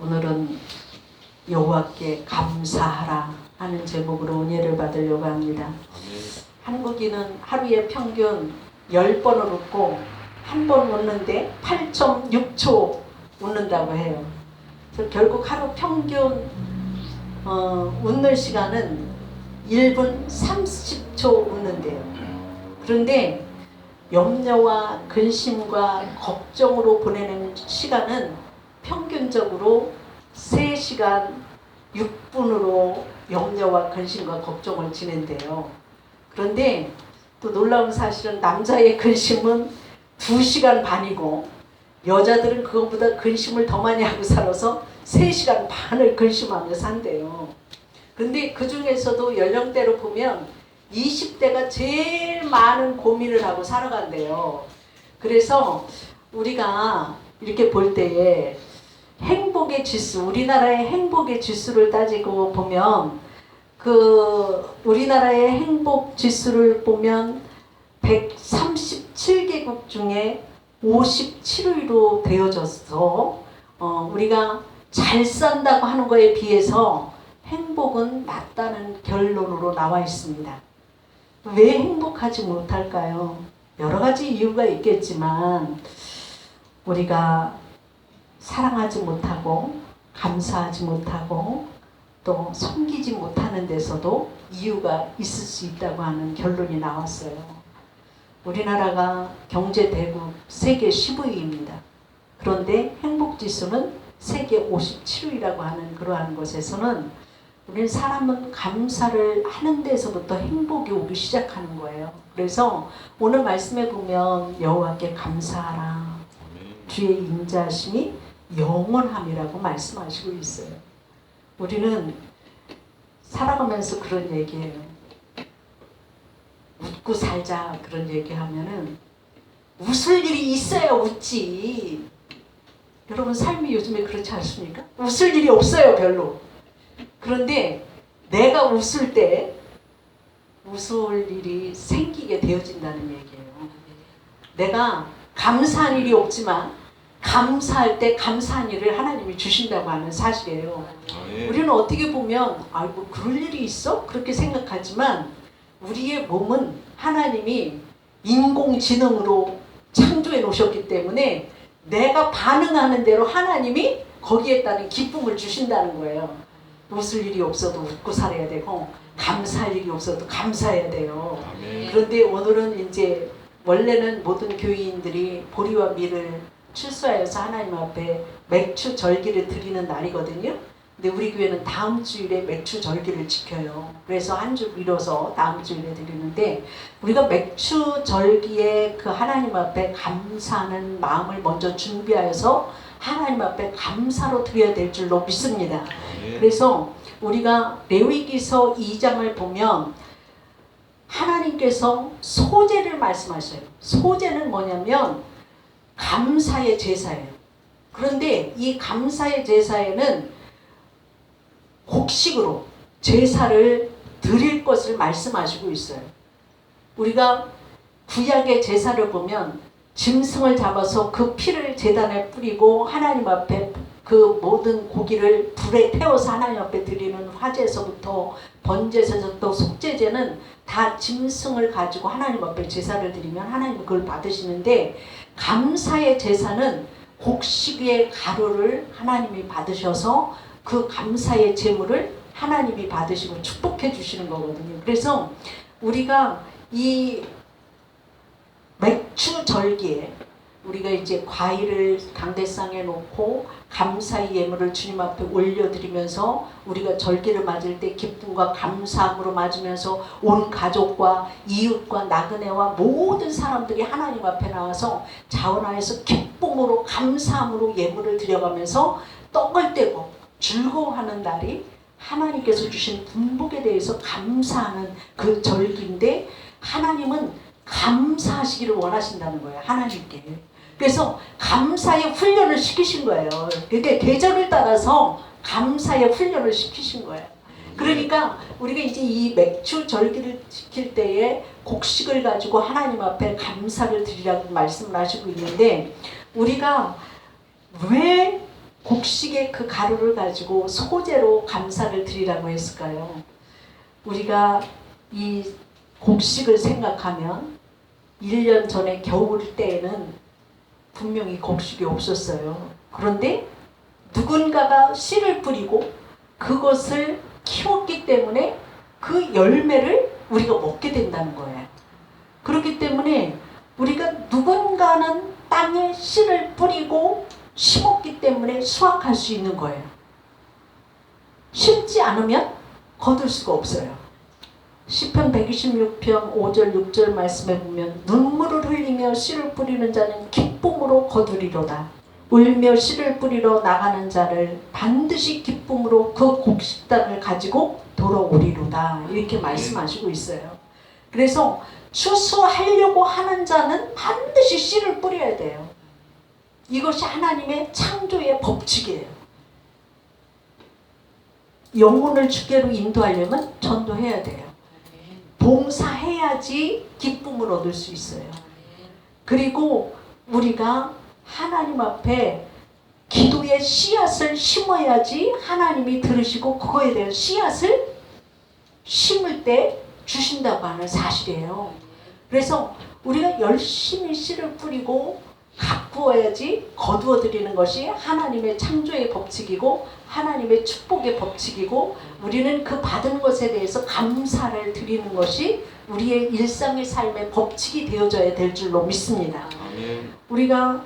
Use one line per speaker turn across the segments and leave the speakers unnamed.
오늘은 여호와께 감사하라 하는 제목으로 은혜를 받으려고 합니다. 한국인은 하루에 평균 10번을 웃고 한 번 웃는데 8.6초 웃는다고 해요. 그래서 결국 하루 평균 어, 웃는 시간은 1분 30초 웃는데요. 그런데 염려와 근심과 걱정으로 보내는 시간은 평균적으로 3시간 6분으로 염려와 근심과 걱정을 지낸대요. 그런데 또 놀라운 사실은 남자의 근심은 2시간 반이고 여자들은 그것보다 근심을 더 많이 하고 살아서 3시간 반을 근심하며 산대요. 근데 그 중에서도 연령대로 보면 20대가 제일 많은 고민을 하고 살아간대요. 그래서 우리가 이렇게 볼 때에 행복의 지수, 우리나라의 행복의 지수를 따지고 보면 그 우리나라의 행복 지수를 보면 137개국 중에 57위로 되어져서 어, 우리가 잘 산다고 하는 거에 비해서 행복은 낮다는 결론으로 나와 있습니다. 왜 행복하지 못할까요? 여러 가지 이유가 있겠지만 우리가 사랑하지 못하고 감사하지 못하고 또 섬기지 못하는 데서도 이유가 있을 수 있다고 하는 결론이 나왔어요. 우리나라가 경제 대국 세계 15위입니다. 그런데 행복 지수는 세계 57위라고 하는 그러한 것에서는 우리는 사람은 감사를 하는 데서부터 행복이 오기 시작하는 거예요. 그래서 오늘 말씀에 보면 여호와께 감사하라. 주의 인자심이 영원함이라고 말씀하시고 있어요. 우리는 살아가면서 그런 얘기해요. 웃고 살자 그런 얘기하면은 웃을 일이 있어야 웃지. 여러분 삶이 요즘에 그렇지 않습니까? 웃을 일이 없어요 별로. 그런데 내가 웃을 때 웃을 일이 생기게 되어진다는 얘기예요. 내가 감사한 일이 없지만 감사할 때 감사한 일을 하나님이 주신다고 하는 사실이에요. 우리는 어떻게 보면 아이고 그럴 일이 있어? 그렇게 생각하지만 우리의 몸은 하나님이 인공지능으로 창조해 놓으셨기 때문에 내가 반응하는 대로 하나님이 거기에 따른 기쁨을 주신다는 거예요. 웃을 일이 없어도 웃고 살아야 되고 감사할 일이 없어도 감사해야 돼요. 그런데 오늘은 이제 원래는 모든 교인들이 보리와 밀을 출소하여서 하나님 앞에 맥주 절기를 드리는 날이거든요. 근데 우리 교회는 다음 주일에 맥주 절기를 지켜요. 그래서 한 주 미뤄서 다음 주일에 드리는데 우리가 맥주 절기에 그 하나님 앞에 감사하는 마음을 먼저 준비하여서 하나님 앞에 감사로 드려야 될 줄로 믿습니다. 그래서 우리가 레위기서 2장을 보면 하나님께서 소제를 말씀하셔요. 소제는 뭐냐면 감사의 제사예요. 그런데 이 감사의 제사에는 곡식으로 제사를 드릴 것을 말씀하시고 있어요. 우리가 구약의 제사를 보면 짐승을 잡아서 그 피를 제단에 뿌리고 하나님 앞에 그 모든 고기를 불에 태워서 하나님 앞에 드리는 화제에서부터 번제에서부터 속제제는 다 짐승을 가지고 하나님 앞에 제사를 드리면 하나님 그걸 받으시는데 감사의 제사는 곡식의 가루를 하나님이 받으셔서 그 감사의 제물을 하나님이 받으시고 축복해 주시는 거거든요. 그래서 우리가 이 맥주 절기에 우리가 이제 과일을 강대상에 놓고 감사의 예물을 주님 앞에 올려드리면서 우리가 절기를 맞을 때 기쁨과 감사함으로 맞으면서 온 가족과 이웃과 나그네와 모든 사람들이 하나님 앞에 나와서 자원하여서 기쁨으로 감사함으로 예물을 드려가면서 떡을 떼고 즐거워하는 날이 하나님께서 주신 분복에 대해서 감사하는 그 절기인데 하나님은 감사하시기를 원하신다는 거예요. 하나님께. 그래서 감사의 훈련을 시키신 거예요. 그게 계절을 따라서 감사의 훈련을 시키신 거예요. 그러니까 우리가 이제 이 맥주 절기를 지킬 때에 곡식을 가지고 하나님 앞에 감사를 드리라고 말씀을 하시고 있는데 우리가 왜 곡, 곡식의 그 가루를 가지고 소재로 감사를 드리라고 했을까요? 우리가 이 곡식을 생각하면 1년 전에 겨울 때에는 분명히 곡식이 없었어요. 그런데 누군가가 씨를 뿌리고 그것을 키웠기 때문에 그 열매를 우리가 먹게 된다는 거예요. 그렇기 때문에 우리가 누군가는 땅에 씨를 뿌리고 심었기 때문에 수확할 수 있는 거예요. 심지 않으면 거둘 수가 없어요. 시편 126편 5절 6절 말씀에 보면 눈물을 흘리며 씨를 뿌리는 자는 기쁨으로 거두리로다. 울며 씨를 뿌리러 나가는 자를 반드시 기쁨으로 그 곡식단을 가지고 돌아오리로다. 이렇게 말씀하시고 있어요. 그래서 추수하려고 하는 자는 반드시 씨를 뿌려야 돼요. 이것이 하나님의 창조의 법칙이에요. 영혼을 주께로 인도하려면 전도해야 돼요. 봉사해야지 기쁨을 얻을 수 있어요. 그리고 우리가 하나님 앞에 기도의 씨앗을 심어야지 하나님이 들으시고 그거에 대한 씨앗을 심을 때 주신다고 하는 사실이에요. 그래서 우리가 열심히 씨를 뿌리고 가꾸어야지 거두어 드리는 것이 하나님의 창조의 법칙이고 하나님의 축복의 법칙이고 우리는 그 받은 것에 대해서 감사를 드리는 것이 우리의 일상의 삶의 법칙이 되어져야 될 줄로 믿습니다. 우리가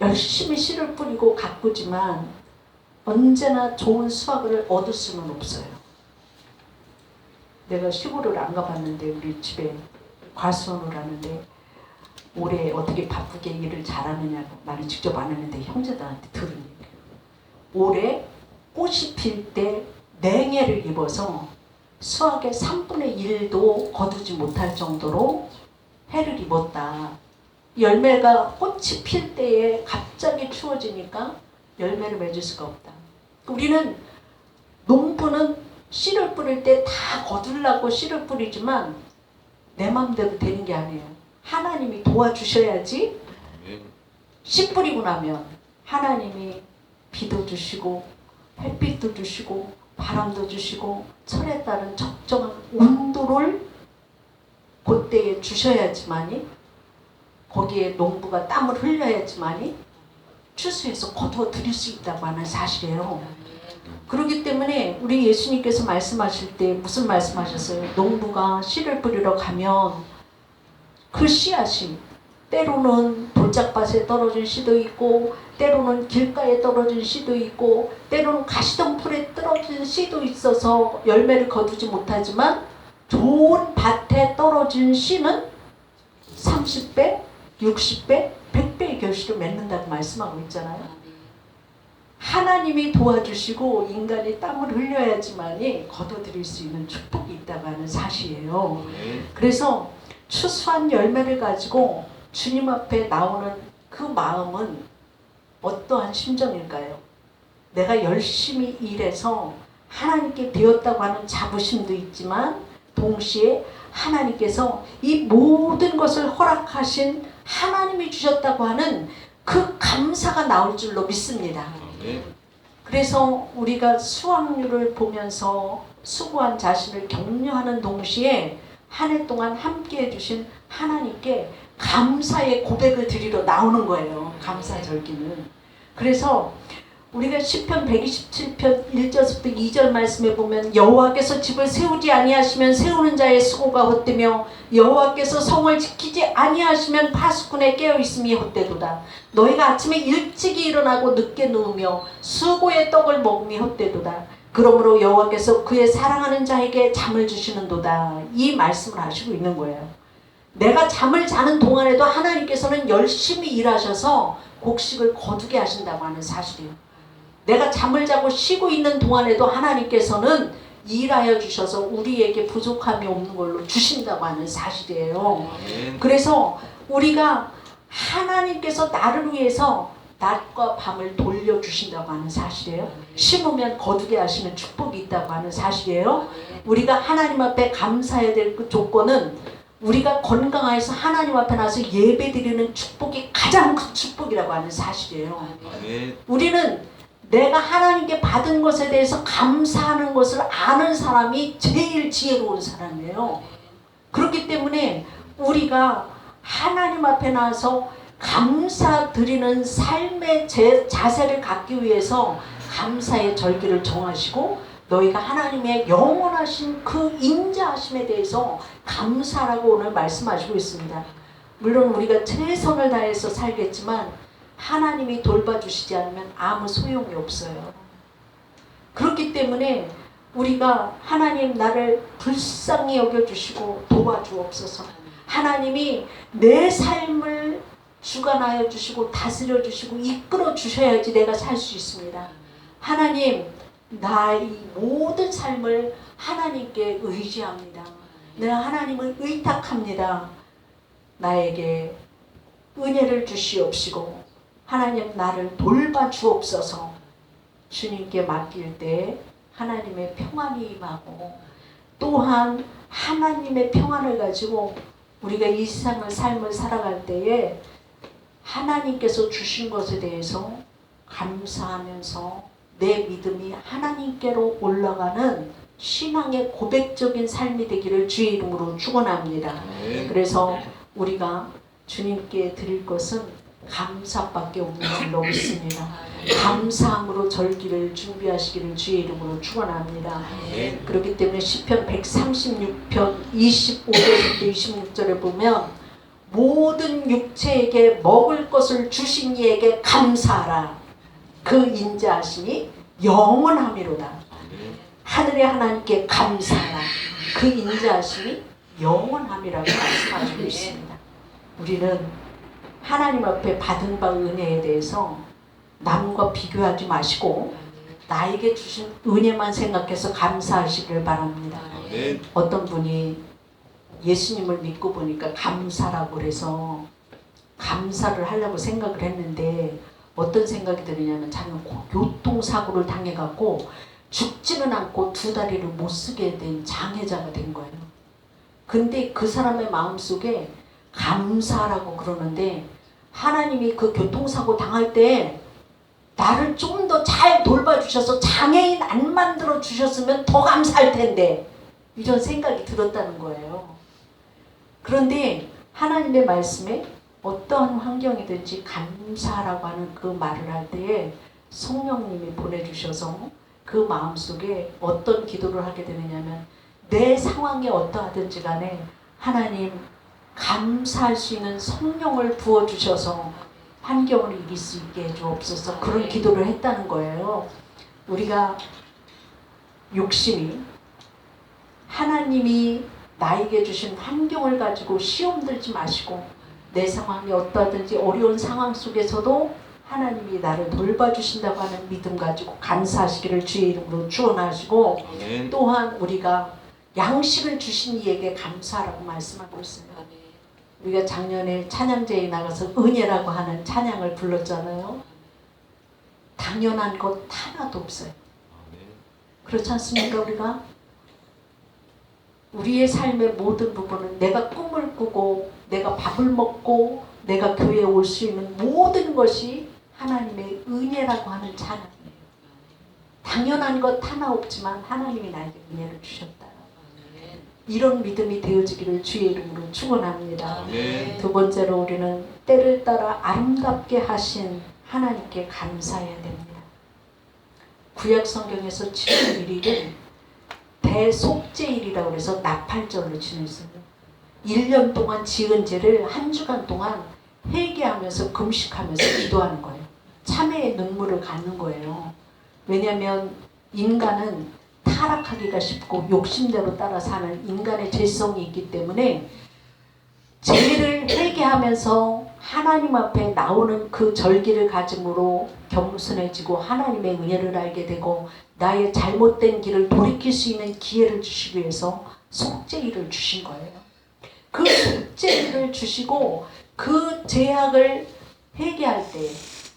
열심히 씨를 뿌리고 가꾸지만 언제나 좋은 수확을 얻을 수는 없어요. 내가 시골을 안 가봤는데 우리 집에 과수원을 하는데 올해 어떻게 바쁘게 일을 잘하느냐고 나는 직접 안 했는데 형제들한테 들은 얘기예요. 올해 꽃이 필 때 냉해를 입어서 수확의 3분의 1도 거두지 못할 정도로 해를 입었다. 열매가 꽃이 필 때에 갑자기 추워지니까 열매를 맺을 수가 없다. 우리는 농부는 씨를 뿌릴 때 다 거두려고 씨를 뿌리지만 내 마음대로 되는 게 아니에요. 하나님이 도와주셔야지 씨 뿌리고 나면 하나님이 비도 주시고 햇빛도 주시고 바람도 주시고 철에 따른 적정한 온도를 그때에 주셔야지만이 거기에 농부가 땀을 흘려야지만이 추수해서 거두어 드릴 수 있다고 하는 사실이에요. 그렇기 때문에 우리 예수님께서 말씀하실 때 무슨 말씀하셨어요? 농부가 씨를 뿌리러 가면 그 씨앗이 때로는 돌짝밭에 떨어진 씨도 있고 때로는 길가에 떨어진 씨도 있고 때로는 가시덤불에 떨어진 씨도 있어서 열매를 거두지 못하지만 좋은 밭에 떨어진 씨는 30배, 60배, 100배의 결실을 맺는다고 말씀하고 있잖아요. 하나님이 도와주시고 인간이 땀을 흘려야지만이 거둬들일 수 있는 축복이 있다고 하는 사실이에요. 그래서 추수한 열매를 가지고 주님 앞에 나오는 그 마음은 어떠한 심정일까요? 내가 열심히 일해서 하나님께 되었다고 하는 자부심도 있지만 동시에 하나님께서 이 모든 것을 허락하신 하나님이 주셨다고 하는 그 감사가 나올 줄로 믿습니다. 그래서 우리가 수확률을 보면서 수고한 자신을 격려하는 동시에 한 해 동안 함께 해주신 하나님께 감사의 고백을 드리러 나오는 거예요. 감사 절기는. 그래서 우리가 시편 127편 1절부터 2절 말씀에 보면 여호와께서 집을 세우지 아니하시면 세우는 자의 수고가 헛되며 여호와께서 성을 지키지 아니하시면 파수꾼의 깨어 있음이 헛되도다. 너희가 아침에 일찍이 일어나고 늦게 누우며 수고의 떡을 먹음이 헛되도다. 그러므로 여호와께서 그의 사랑하는 자에게 잠을 주시는도다. 이 말씀을 하시고 있는 거예요. 내가 잠을 자는 동안에도 하나님께서는 열심히 일하셔서 곡식을 거두게 하신다고 하는 사실이에요. 내가 잠을 자고 쉬고 있는 동안에도 하나님께서는 일하여 주셔서 우리에게 부족함이 없는 걸로 주신다고 하는 사실이에요. 그래서 우리가 하나님께서 나를 위해서 낮과 밤을 돌려주신다고 하는 사실이에요. 심으면 거두게 하시는 축복이 있다고 하는 사실이에요. 우리가 하나님 앞에 감사해야 될 그 조건은 우리가 건강해서 하나님 앞에 나서 예배 드리는 축복이 가장 큰 축복이라고 하는 사실이에요. 우리는 내가 하나님께 받은 것에 대해서 감사하는 것을 아는 사람이 제일 지혜로운 사람이에요. 그렇기 때문에 우리가 하나님 앞에 나와서 감사드리는 삶의 제, 자세를 갖기 위해서 감사의 절기를 정하시고 너희가 하나님의 영원하신 그 인자하심에 대해서 감사라고 오늘 말씀하시고 있습니다. 물론 우리가 최선을 다해서 살겠지만 하나님이 돌봐주시지 않으면 아무 소용이 없어요. 그렇기 때문에 우리가 하나님 나를 불쌍히 여겨주시고 도와주옵소서. 하나님이 내 삶을 주관하여 주시고 다스려 주시고 이끌어 주셔야지 내가 살 수 있습니다. 하나님, 나의 모든 삶을 하나님께 의지합니다. 내가 하나님을 의탁합니다. 나에게 은혜를 주시옵시고 하나님 나를 돌봐 주옵소서. 주님께 맡길 때 하나님의 평안이 임하고 또한 하나님의 평안을 가지고 우리가 이 세상을 삶을 살아갈 때에 하나님께서 주신 것에 대해서 감사하면서 내 믿음이 하나님께로 올라가는 신앙의 고백적인 삶이 되기를 주의 이름으로 축원합니다. 그래서 우리가 주님께 드릴 것은 감사밖에 없는 줄로 믿습니다. 감사함으로 절기를 준비하시기를 주의 이름으로 축원합니다. 그렇기 때문에 시편 136편 25절부터 26절에 보면 모든 육체에게 먹을 것을 주신 이에게 감사하라. 그 인자하심이 영원함이로다. 하늘의 하나님께 감사하라. 그 인자하심이 영원함이라고 말씀하시고 있습니다. 우리는 하나님 앞에 받은 바 은혜에 대해서 남과 비교하지 마시고 나에게 주신 은혜만 생각해서 감사하시길 바랍니다. 어떤 분이 예수님을 믿고 보니까 감사라고 그래서 감사를 하려고 생각을 했는데 어떤 생각이 드느냐면 자기는 고- 교통사고를 당해갖고 죽지는 않고 두 다리를 못 쓰게 된 장애자가 된 거예요. 근데 그 사람의 마음속에 감사라고 그러는데 하나님이 그 교통사고 당할 때 나를 좀 더 잘 돌봐주셔서 장애인 안 만들어 주셨으면 더 감사할 텐데 이런 생각이 들었다는 거예요. 그런데 하나님의 말씀에 어떠한 환경이든지 감사라고 하는 그 말을 할 때에 성령님이 보내주셔서 그 마음속에 어떤 기도를 하게 되느냐면 내 상황이 어떠하든지 간에 하나님 감사할 수 있는 성령을 부어주셔서 환경을 이길 수 있게 해주옵소서 그런 기도를 했다는 거예요. 우리가 욕심이 하나님이 나에게 주신 환경을 가지고 시험 들지 마시고 내 상황이 어떠하든지 어려운 상황 속에서도 하나님이 나를 돌봐주신다고 하는 믿음 가지고 감사하시기를 주의 이름으로 축원하시고
아멘.
또한 우리가 양식을 주신 이에게 감사라고 말씀하고 있어요. 우리가 작년에 찬양제에 나가서 은혜라고 하는 찬양을 불렀잖아요. 당연한 것 하나도 없어요. 그렇지 않습니까 우리가? 우리의 삶의 모든 부분은 내가 꿈을 꾸고 내가 밥을 먹고 내가 교회에 올 수 있는 모든 것이 하나님의 은혜라고 하는 찬양이에요. 당연한 것 하나 없지만 하나님이 나에게 은혜를 주셨다. 이런 믿음이 되어지기를 주의 이름으로 축원합니다. 두 번째로 우리는 때를 따라 아름답게 하신 하나님께 감사해야 됩니다. 구약 성경에서 7월 1일은 대속죄일이라고 해서 나팔절로 지냈어요. 1년 동안 지은 죄를 한 주간 동안 회개하면서 금식하면서 기도하는 거예요. 참회의 눈물을 갖는 거예요. 왜냐하면 인간은 타락하기가 쉽고 욕심대로 따라 사는 인간의 죄성이 있기 때문에 죄를 회개하면서 하나님 앞에 나오는 그 절기를 가짐으로 겸손해지고 하나님의 은혜를 알게 되고 나의 잘못된 길을 돌이킬 수 있는 기회를 주시기 위해서 속죄일을 주신 거예요. 그 속죄일을 주시고 그 죄악을 회개할 때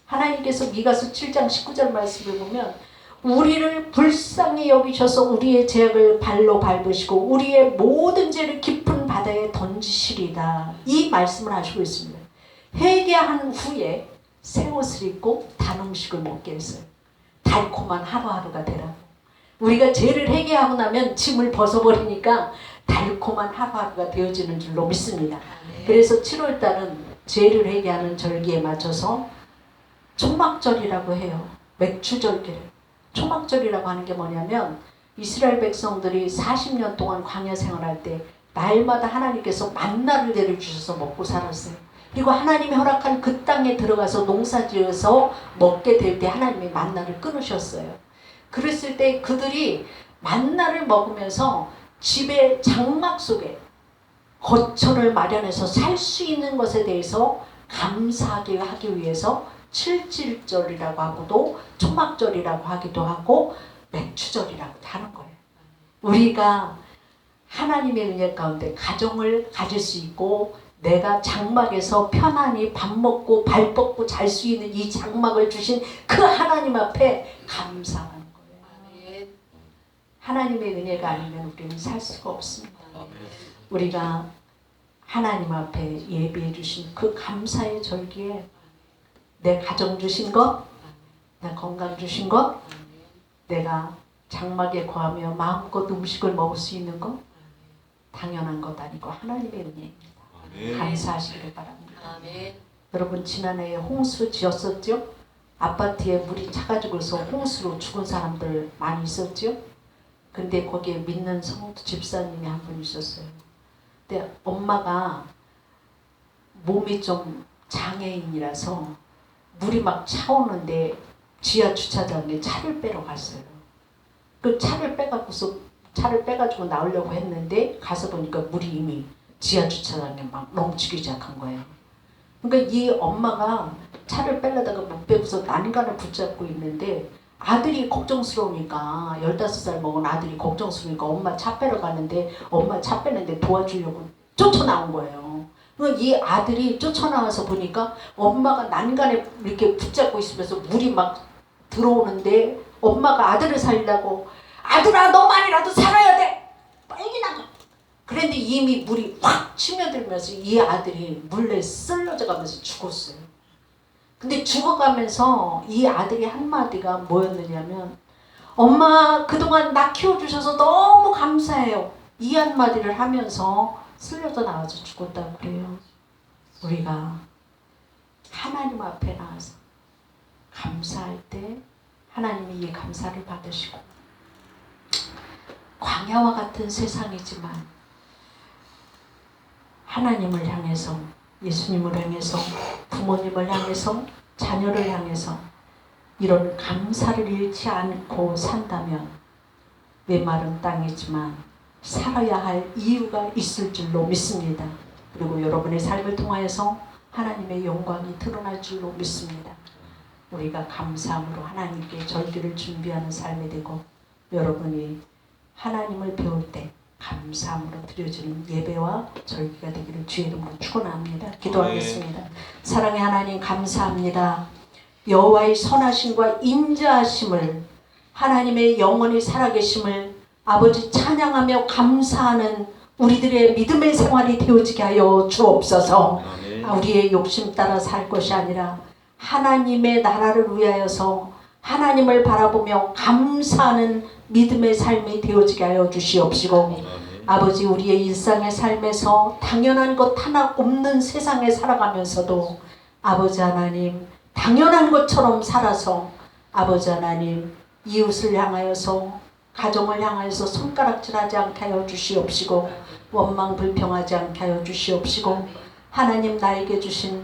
하나님께서 미가서 7장 19절 말씀을 보면 우리를 불쌍히 여기셔서 우리의 죄악을 발로 밟으시고 우리의 모든 죄를 깊은 바다 바다에 던지시리다. 이 말씀을 하시고 있습니다. 회개한 후에 새 옷을 입고 단 음식을 먹게 했어요. 달콤한 하루하루가 되라고. 우리가 죄를 회개하고 나면 짐을 벗어버리니까 달콤한 하루하루가 되어지는 줄로 믿습니다. 그래서 7월달은 죄를 회개하는 절기에 맞춰서 초막절이라고 해요. 맥추절기를. 초막절이라고 하는 게 뭐냐면 이스라엘 백성들이 40년 동안 광야 생활할 때 날마다 하나님께서 만나를 내려주셔서 먹고 살았어요. 그리고 하나님이 허락한 그 땅에 들어가서 농사지어서 먹게 될 때 하나님이 만나를 끊으셨어요. 그랬을 때 그들이 만나를 먹으면서 집의 장막 속에 거처를 마련해서 살 수 있는 것에 대해서 감사하게 하기 위해서 칠칠절이라고 하고도 초막절이라고 하기도 하고 맥추절이라고 하는 거예요. 우리가 하나님의 은혜 가운데 가정을 가질 수 있고 내가 장막에서 편안히 밥 먹고 발 뻗고 잘 수 있는 이 장막을 주신 그 하나님 앞에 감사하는 거예요. 하나님의 은혜가 아니면 우리는 살 수가 없습니다. 우리가 하나님 앞에 예배해 주신 그 감사의 절기에 내 가정 주신 것, 내 건강 주신 것, 내가 장막에 거하며 마음껏 음식을 먹을 수 있는 것 당연한 것 아니고 하나님의 은혜입니다. 감사하시길 바랍니다.
아멘.
여러분 지난해에 홍수 지었었죠? 아파트에 물이 차가지고서 홍수로 죽은 사람들 많이 있었죠? 근데 거기에 믿는 성도 집사님이 한 분 있었어요. 근데 엄마가 몸이 좀 장애인이라서 물이 막 차오는데 지하 주차장에 차를 빼러 갔어요. 그 차를 빼갖고서 차를 빼가지고 나오려고 했는데 가서 보니까 물이 이미 지하 주차장에 막 넘치기 시작한 거예요. 그러니까 이 엄마가 차를 빼려다가 못 빼고서 난간을 붙잡고 있는데 아들이 걱정스러우니까 15살 먹은 아들이 걱정스러우니까 엄마 차 빼러 가는데 엄마 차 빼는데 도와주려고 쫓아나온 거예요. 그러니까 이 아들이 쫓아나와서 보니까 엄마가 난간에 이렇게 붙잡고 있으면서 물이 막 들어오는데 엄마가 아들을 살리려고 아들아 너만이라도 살아야 돼 빨리 나가 그런데 이미 물이 확 치며들면서 이 아들이 물에 쓸려져 가면서 죽었어요. 근데 죽어가면서 이 아들이 한마디가 뭐였느냐면 엄마 그동안 나 키워주셔서 너무 감사해요. 이 한마디를 하면서 쓸려져 나와서 죽었다고 그래요. 우리가 하나님 앞에 나와서 감사할 때 하나님이 이 감사를 받으시고 광야와 같은 세상이지만 하나님을 향해서 예수님을 향해서 부모님을 향해서 자녀를 향해서 이런 감사를 잃지 않고 산다면 메마른 땅이지만 살아야 할 이유가 있을 줄로 믿습니다. 그리고 여러분의 삶을 통하여서 하나님의 영광이 드러날 줄로 믿습니다. 우리가 감사함으로 하나님께 절기를 준비하는 삶이 되고 여러분이 하나님을 배울 때 감사함으로 드려지는 예배와 절기가 되기를 주의 이름으로 축원합니다. 기도하겠습니다. 사랑의 하나님 감사합니다. 여호와의 선하심과 인자하심을 하나님의 영원히 살아계심을 아버지 찬양하며 감사하는 우리들의 믿음의 생활이 되어지게 하여 주옵소서. 아, 우리의 욕심 따라 살 것이 아니라 하나님의 나라를 위하여서 하나님을 바라보며 감사하는 믿음의 삶이 되어지게 하여 주시옵시고 아버지 우리의 일상의 삶에서 당연한 것 하나 없는 세상에 살아가면서도 아버지 하나님 당연한 것처럼 살아서 아버지 하나님 이웃을 향하여서 가정을 향하여서 손가락질하지 않게 하여 주시옵시고 원망 불평하지 않게 하여 주시옵시고 하나님 나에게 주신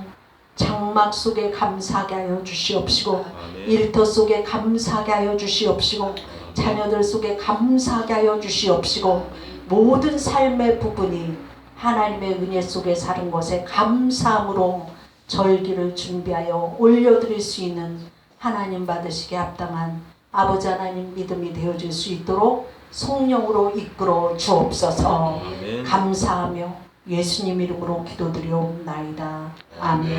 장막 속에 감사하게 하여 주시옵시고 일터 속에 감사하게 하여 주시옵시고 자녀들 속에 감사하게 하여 주시옵시고 모든 삶의 부분이 하나님의 은혜 속에 사는 것에 감사함으로 절기를 준비하여 올려드릴 수 있는 하나님 받으시게 합당한 아버지 하나님 믿음이 되어질 수 있도록 성령으로 이끌어 주옵소서 감사하며 예수님 이름으로 기도드리옵나이다. 아멘.